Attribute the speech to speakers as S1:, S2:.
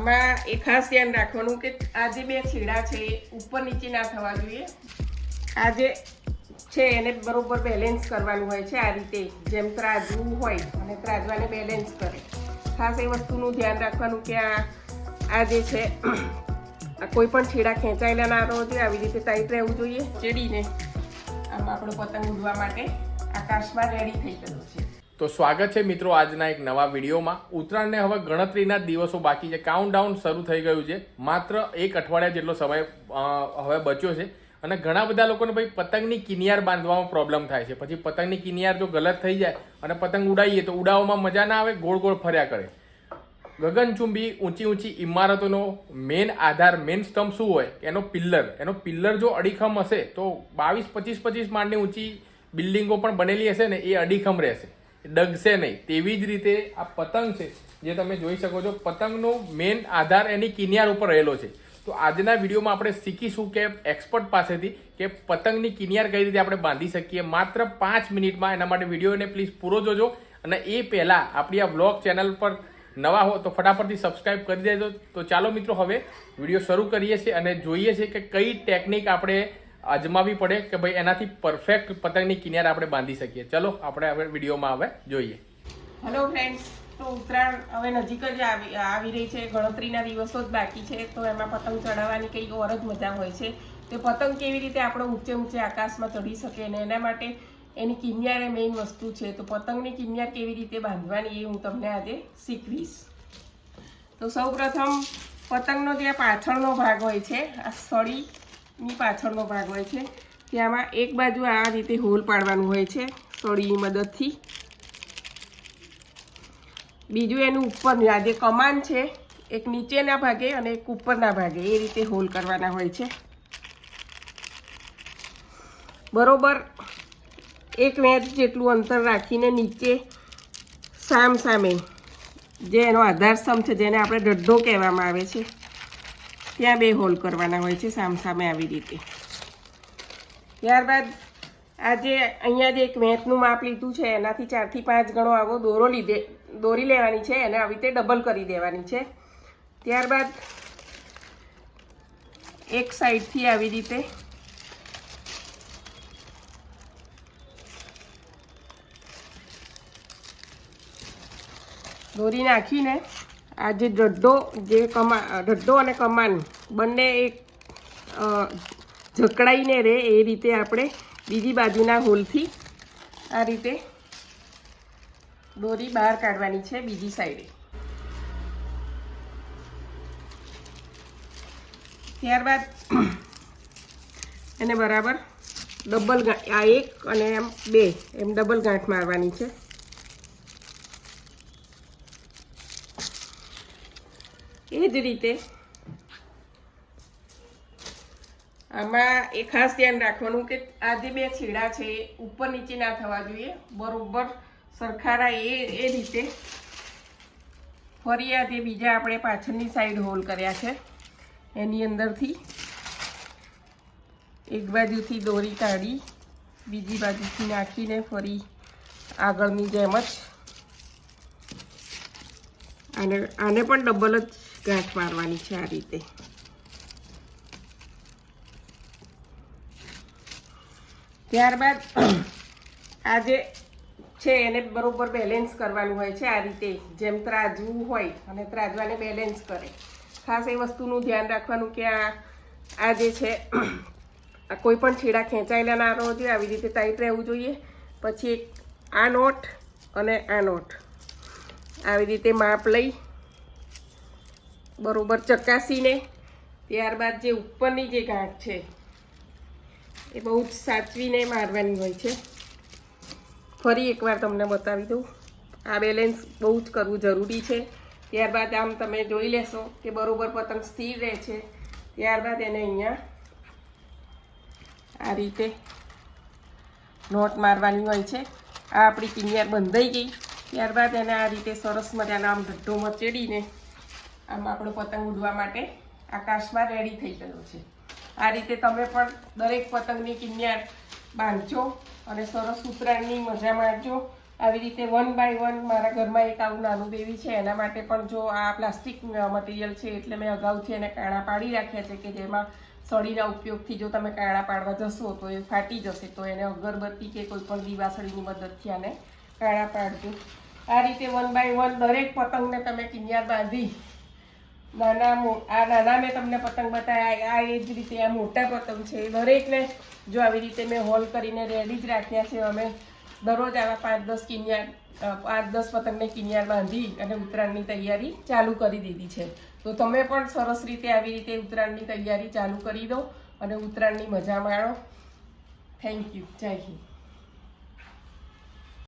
S1: આમાં એ ખાસ ધ્યાન રાખવાનું કે આ જે બે છેડા છે, એ ઉપર નીચે ના થવા જોઈએ. આ જે છે, એને બરોબર બેલેન્સ કરવાનું હોય છે આ રીતે. જેમ ત્રાજવું હોય અને ત્રાજવાને બેલેન્સ કરે. ખાસ એ વસ્તુનું ધ્યાન રાખવાનું કે આ આ જે છે કોઈ પણ છેડા ખેંચાયેલા ના રહો જોઈએ, આવી રીતે ટાઈટ રહેવું જોઈએ. ચડીને આમ આપણો પતંગ ઉડવા માટે આકાશમાં રેડી થઈ ગયો છે.
S2: તો સ્વાગત છે મિત્રો આજના એક નવા વિડીયોમાં. ઉત્તરાયણને હવે ગણતરીના દિવસો બાકી છે. કાઉન્ટડાઉન શરૂ થઈ ગયું છે. માત્ર એક અઠવાડિયા જેટલો સમય હવે બચ્યો છે. અને ઘણા બધા લોકોને ભાઈ પતંગની કિનિયાર બાંધવામાં પ્રોબ્લેમ થાય છે. પછી પતંગની કિનિયાર જો ગલત થઈ જાય અને પતંગ ઉડાવીએ તો ઉડાવવામાં મજા ના આવે, ગોળ ગોળ ફર્યા કરે. ગગનચુંબી ઊંચી ઊંચી ઇમારતોનો મેન આધાર મેન સ્તંભ શું હોય? એનો પિલ્લર. એનો પિલ્લર જો અડીખમ હશે તો બાવીસ, પચીસ પચીસ માળની ઊંચી બિલ્ડિંગો પણ બનેલી હશે ને એ અડીખમ રહેશે. ડગશે નહીં. તેવી જ રીતે આ પતંગ છે, જે તમે જોઈ શકો છો, પતંગનો મેન આધાર એની કિનિયાર ઉપર રહેલો છે. તો આજના વિડીયોમાં આપણે શીખીશું કે એક્સપર્ટ પાસેથી કે પતંગની કિનિયાર કઈ રીતે આપણે બાંધી શકીએ. માત્ર પાંચ મિનિટમાં એના માટે વિડીયોને પ્લીઝ પૂરો જોજો. અને એ પહેલાં આપણી આ બ્લોગ ચેનલ પર નવા હો તો ફટાફટથી સબસ્ક્રાઇબ કરી દેજો. તો ચાલો મિત્રો, હવે વીડિયો શરૂ કરીએ છીએ અને જોઈએ છીએ કે કઈ ટેકનિક આપણે અજમાવી પડે કે ભાઈ એનાથી પરફેક્ટ પતંગની કિનાર આપણે બાંધી શકીએ. ચલો, આપણે હવે વિડીયોમાં હવે જોઈએ.
S1: હેલો ફ્રેન્ડ્સ તો ઉત્તરાયણ હવે નજીક જ આવી રહી છે. ગણતરીના દિવસો જ બાકી છે. તો એમાં પતંગ ચડાવવાની કંઈક ઓર જ મજા હોય છે. તે પતંગ કેવી રીતે આપણે ઊંચે ઊંચે આકાશમાં ચડી શકે ને એના માટે એની કિન્યાર એ મેઇન વસ્તુ છે. તો પતંગની કિન્યાર કેવી રીતે બાંધવાની એ હું તમને આજે શીખવીશ. તો સૌ પ્રથમ પતંગનો જે પાછળનો ભાગ હોય છે, આ સળીની પાછળનો ભાગ હોય છે. ત્યાંમાં એક બાજુ આ રીતે હોલ પાડવાનું હોય છે સળીની મદદથી. બીજું એનું ઉપર આ જે કમાન છે, એક નીચેના ભાગે અને એક ઉપરના ભાગે, એ રીતે હોલ કરવાના હોય છે. બરોબર એક મેચ જેટલું અંતર રાખીને નીચે સામ સામે, જે એનો આધાર છે, જેને આપણે ડઢો કહેવામાં આવે છે. ત્યાં બે હોલ કરવાના હોય છે સામ સામે આવી રીતે. ત્યારબાદ આ જે અહીંયા જે એક વેચનું માપ લીધું છે, એનાથી ચારથી પાંચ ગણો આવો દોરો લીધે, દોરી લેવાની છે, એને આવી રીતે ડબલ કરી દેવાની છે. ત્યારબાદ એક સાઈડથી આવી રીતે દોરી નાખીને આ જે ડઢો જે કમા, રડ્ડો અને કમાન બંને એક જકડાઈને રહે એ રીતે આપણે બીજી બાજુના હોલથી આ રીતે દોરી બહાર કાઢવાની છે બીજી સાઈડે. ત્યારબાદ એને બરાબર ડબલ આ એક અને એમ બે, એમ ડબલ ગાંઠ મારવાની છે. એ જ રીતે. આમાં એ ખાસ ધ્યાન રાખવાનું કે આ જે બે છેડા છે ઉપર નીચે ના થવા જોઈએ. બરોબર? સરખારા એ એ રીતે. ફરી આ જે બીજા આપણે પાછળની સાઈડ હોલ કર્યા છે. એની અંદરથી એક બાજુથી દોરી કાઢી, બીજી બાજુથી નાખીને ફરી આગળની જેમ જ આને આને પણ ડબલ જ ગાંઠ મારવાની છે આ રીતે. ત્યારબાદ આ જે છે એને બરોબર બેલેન્સ કરવાનું હોય છે આ રીતે. જેમ ત્રાજવું હોય અને ત્રાજવાને બેલેન્સ કરે. ખાસ એ વસ્તુનું ધ્યાન રાખવાનું કે આ આ જે છે કોઈ પણ છેડા ખેંચાયેલા ના રહો જોઈએ. આવી રીતે ટાઈટ રહેવું જોઈએ. પછી એક આ નોટ અને આ નોટ. આવી રીતે માપ લઈ. બરોબર ચકાસીને ત્યારબાદ જે ઉપરની જે ગાંઠ છે, એ બહુ જ સાચવીને મારવાની હોય છે. ફરી એકવાર તમને બતાવી દઉં. આ બેલેન્સ બહુ જ કરવું જરૂરી છે. ત્યારબાદ આમ તમે જોઈ લેશો કે બરોબર પતંગ સ્થિર રહે છે. ત્યારબાદ એને અહીંયા આ રીતે નોટ મારવાની હોય છે. આ આપણી કિનિયાર બંધાઈ ગઈ. ત્યારબાદ એને આ રીતે સરસ મજાનો આમ ઢઢ્ઢો મચેડીને આમ આપણો પતંગ ઉડવા માટે આકાશમાં રેડી થઈ ગયો છે. આ રીતે તમે પણ દરેક પતંગની કિન્યાર બાંધજો અને સરસ ઉત્તરાયણની મજા માણજો. આવી રીતે વન બાય વન મારા ઘરમાં એક આવું નાનું બેબી છે, એના માટે પણ જો આ પ્લાસ્ટિક મટીરિયલ છે એટલે મેં અગાઉથી એને કાણા પાડી રાખ્યા છે કે જેમાં સળીના ઉપયોગથી જો તમે કાણા પાડવા જશો તો એ ફાટી જશે, તો એને અગરબત્તી કે કોઈ પણ દીવાસળીની મદદથી આને કાણા પાડજો આ રીતે વન બાય વન દરેક પતંગને તમે કિન્યાર બાંધી, નાના આ નાના મેં તમને પતંગ બતાવ્યા આ એ જ રીતે, આ મોટા પતંગ છે. દરેકને જો આવી રીતે મેં હોલ કરીને રેડી જ રાખ્યા છે, અમે દરરોજ આવા પાંચ દસ કિનિયાર પાંચ દસ પતંગને કિન્યાર બાંધી અને ઉત્તરાયણની તૈયારી ચાલુ કરી દીધી છે. તો તમે પણ સરસ રીતે આવી રીતે ઉત્તરાયણની તૈયારી ચાલુ કરી દો અને ઉત્તરાયણની મજા માણો. થેન્ક યુ જય હિન્દ.